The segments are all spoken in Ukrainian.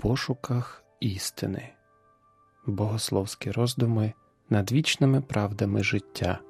пошуках істини, богословські роздуми над вічними правдами життя.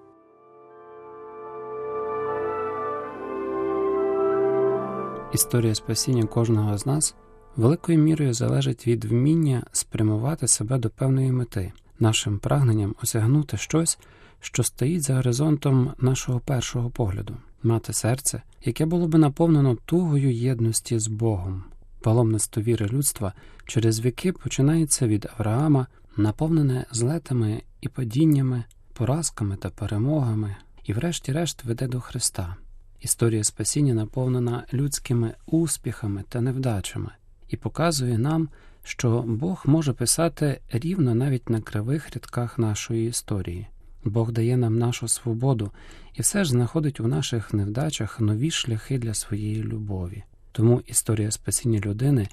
Історія спасіння кожного з нас великою мірою залежить від вміння спрямувати себе до певної мети, нашим прагненням осягнути щось, що стоїть за горизонтом нашого першого погляду, мати серце, яке було би наповнено тугою єдності з Богом. Паломництво віри людства через віки починається від Авраама, наповнене злетами і падіннями, поразками та перемогами, і, врешті-решт, веде до Христа. Історія спасіння наповнена людськими успіхами та невдачами і показує нам, що Бог може писати рівно навіть на кривих рядках нашої історії. Бог дає нам нашу свободу і все ж знаходить у наших невдачах нові шляхи для своєї любові. Тому історія спасіння людини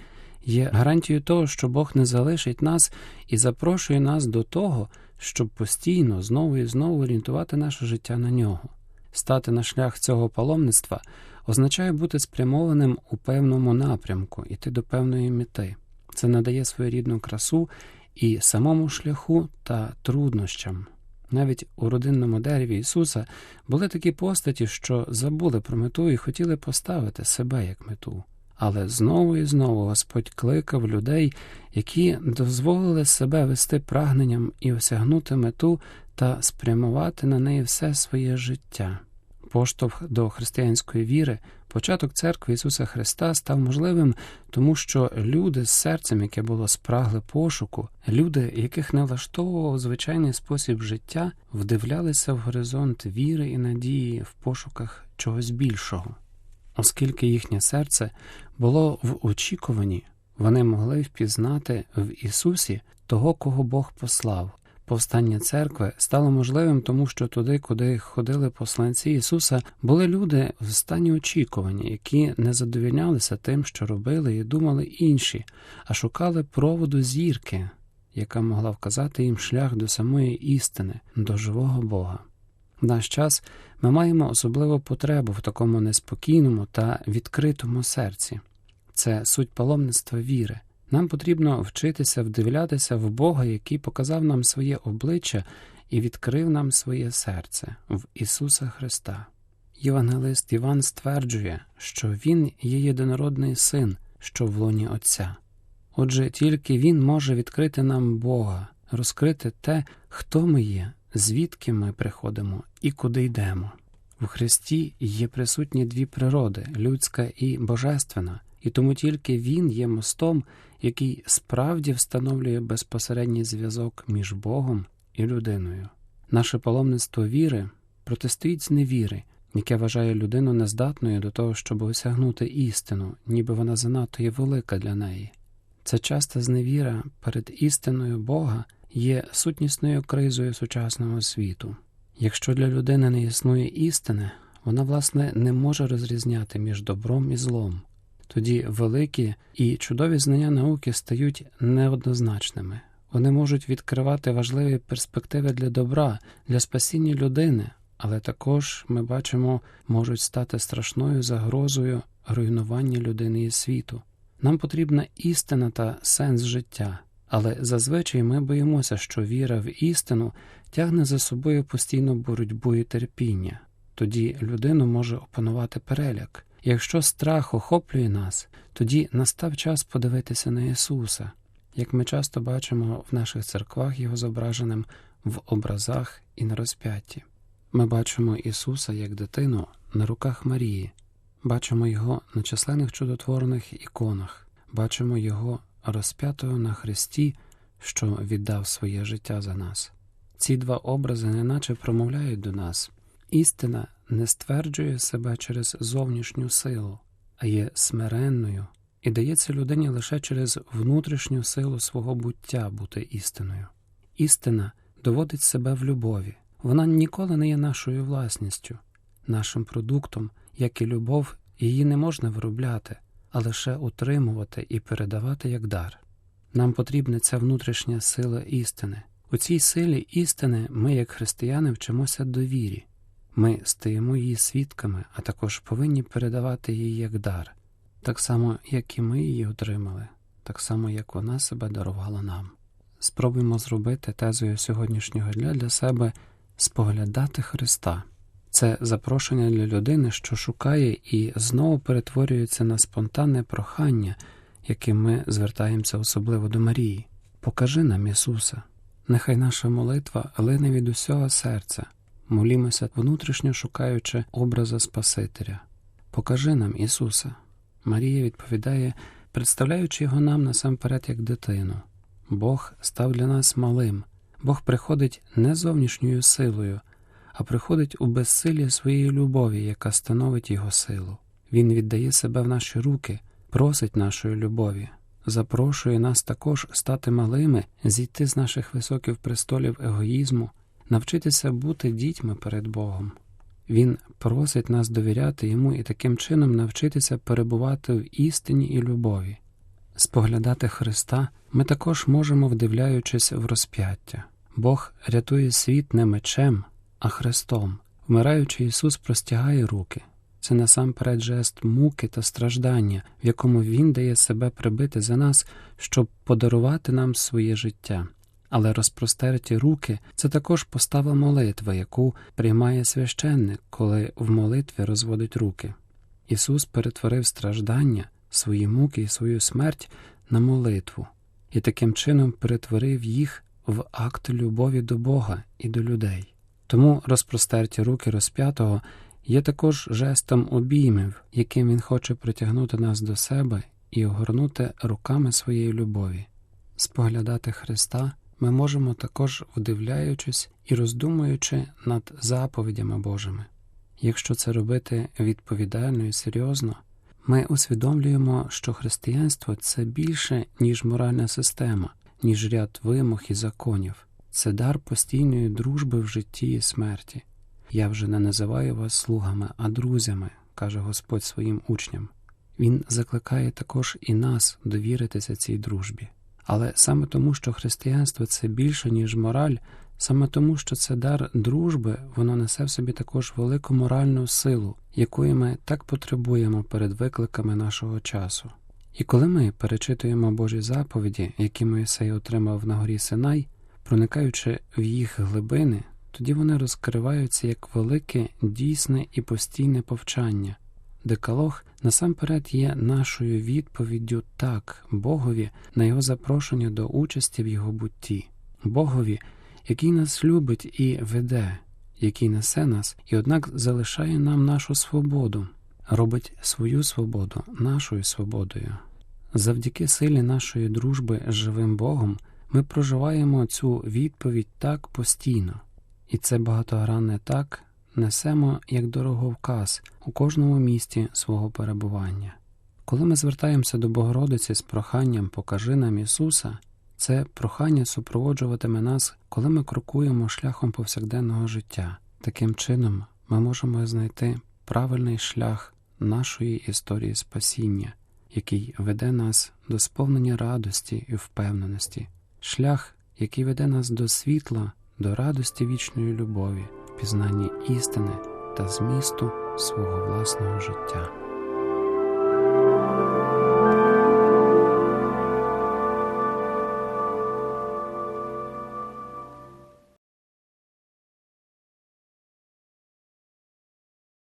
є гарантією того, що Бог не залишить нас і запрошує нас до того, щоб постійно знову і знову орієнтувати наше життя на нього. Стати на шлях цього паломництва означає бути спрямованим у певному напрямку, іти до певної мети. Це надає своєрідну красу і самому шляху та труднощам. Навіть у родинному дереві Ісуса були такі постаті, що забули про мету і хотіли поставити себе як мету. Але знову і знову Господь кликав людей, які дозволили себе вести прагненням і осягнути мету та спрямувати на неї все своє життя. Поштовх до християнської віри, початок церкви Ісуса Христа став можливим, тому що люди з серцем, яке було спрагле пошуку, люди, яких не влаштовував звичайний спосіб життя, вдивлялися в горизонт віри і надії в пошуках чогось більшого. Оскільки їхнє серце було в очікуванні, вони могли впізнати в Ісусі того, кого Бог послав. Повстання церкви стало можливим, тому що туди, куди ходили посланці Ісуса, були люди в стані очікування, які не задовільнялися тим, що робили і думали інші, а шукали проводу зірки, яка могла вказати їм шлях до самої істини, до живого Бога. В наш час ми маємо особливу потребу в такому неспокійному та відкритому серці. Це суть паломництва віри. Нам потрібно вчитися вдивлятися в Бога, який показав нам своє обличчя і відкрив нам своє серце в Ісуса Христа. Євангелист Іван стверджує, що Він є єдинородний син, що в лоні Отця. Отже, тільки Він може відкрити нам Бога, розкрити те, хто ми є, звідки ми приходимо і куди йдемо. В Христі є присутні дві природи людська і божественна, і тому тільки Він є мостом, який справді встановлює безпосередній зв'язок між Богом і людиною. Наше паломництво віри протистоїть з невіри, яке вважає людину нездатною до того, щоб осягнути істину, ніби вона занадто є велика для неї. Ця часта зневіра перед істиною Бога є сутнісною кризою сучасного світу. Якщо для людини не існує істини, вона, власне, не може розрізняти між добром і злом. Тоді великі і чудові знання науки стають неоднозначними. Вони можуть відкривати важливі перспективи для добра, для спасіння людини, але також ми бачимо, можуть стати страшною загрозою руйнування людини і світу. Нам потрібна істина та сенс життя, але зазвичай ми боїмося, що віра в істину тягне за собою постійну боротьбу і терпіння. Тоді людину може опанувати переляк. Якщо страх охоплює нас, тоді настав час подивитися на Ісуса, як ми часто бачимо в наших церквах Його зображеним в образах і на розп'ятті. Ми бачимо Ісуса як дитину на руках Марії, бачимо Його на численних чудотворних іконах, бачимо Його розп'ятого на Христі, що віддав своє життя за нас. Ці два образи неначе промовляють до нас. Істина не стверджує себе через зовнішню силу, а є смиренною і дається людині лише через внутрішню силу свого буття бути істиною. Істина доводить себе в любові, вона ніколи не є нашою власністю, нашим продуктом, як і любов, її не можна виробляти, а лише утримувати і передавати як дар. Нам потрібна ця внутрішня сила істини. У цій силі істини ми, як християни, вчимося довірі. Ми стаємо її свідками, а також повинні передавати її як дар, так само, як і ми її отримали, так само як вона себе дарувала нам. Спробуємо зробити тезою сьогоднішнього дня для себе споглядати Христа. Це запрошення для людини, що шукає і знову перетворюється на спонтанне прохання, яким ми звертаємося особливо до Марії. Покажи нам Ісуса. Нехай наша молитва лине від усього серця, молімося внутрішньо шукаючи образа Спасителя. Покажи нам Ісуса. Марія відповідає, представляючи його нам насамперед як дитину. Бог став для нас малим, Бог приходить не зовнішньою силою, а приходить у безсилі своєї любові, яка становить його силу. Він віддає себе в наші руки, просить нашої любові, запрошує нас також стати малими, зійти з наших високих престолів егоїзму, навчитися бути дітьми перед Богом. Він просить нас довіряти йому і таким чином навчитися перебувати в істині і любові. Споглядати Христа ми також можемо, вдивляючись в розп'яття. Бог рятує світ не мечем, а Христом. Вмираючи, Ісус простягає руки. Це насамперед жест муки та страждання, в якому Він дає себе прибити за нас, щоб подарувати нам своє життя. Але розпростерті руки це також постава молитви, яку приймає священник, коли в молитві розводить руки. Ісус перетворив страждання, свої муки і свою смерть на молитву, і таким чином перетворив їх в акт любові до Бога і до людей. Тому розпростерті руки розп'ятого є також жестом обіймів, яким Він хоче притягнути нас до себе і огорнути руками своєї любові. Споглядати Христа ми можемо також вдивляючись і роздумуючи над заповідями Божими. Якщо це робити відповідально і серйозно, ми усвідомлюємо, що християнство це більше, ніж моральна система, ніж ряд вимог і законів, це дар постійної дружби в житті і смерті. Я вже не називаю вас слугами, а друзями, каже Господь своїм учням. Він закликає також і нас довіритися цій дружбі. Але саме тому, що християнство це більше, ніж мораль, саме тому, що це дар дружби, воно несе в собі також велику моральну силу, якої ми так потребуємо перед викликами нашого часу. І коли ми перечитуємо Божі заповіді, які Моїсей отримав на горі Синай, проникаючи в їх глибини, тоді вони розкриваються як велике, дійсне і постійне повчання. Декалог насамперед є нашою відповіддю так Богові на його запрошення до участі в його бутті, Богові, який нас любить і веде, який несе нас, і однак залишає нам нашу свободу, робить свою свободу нашою свободою. Завдяки силі нашої дружби з живим Богом ми проживаємо цю відповідь так постійно, і це багатогранне так несемо як дороговказ у кожному місті свого перебування. Коли ми звертаємося до Богородиці з проханням Покажи нам Ісуса, це прохання супроводжуватиме нас, коли ми крокуємо шляхом повсякденного життя. Таким чином, ми можемо знайти правильний шлях нашої історії спасіння, який веде нас до сповнення радості і впевненості, шлях, який веде нас до світла, до радості вічної любові, пізнанні істини та змісту свого власного життя.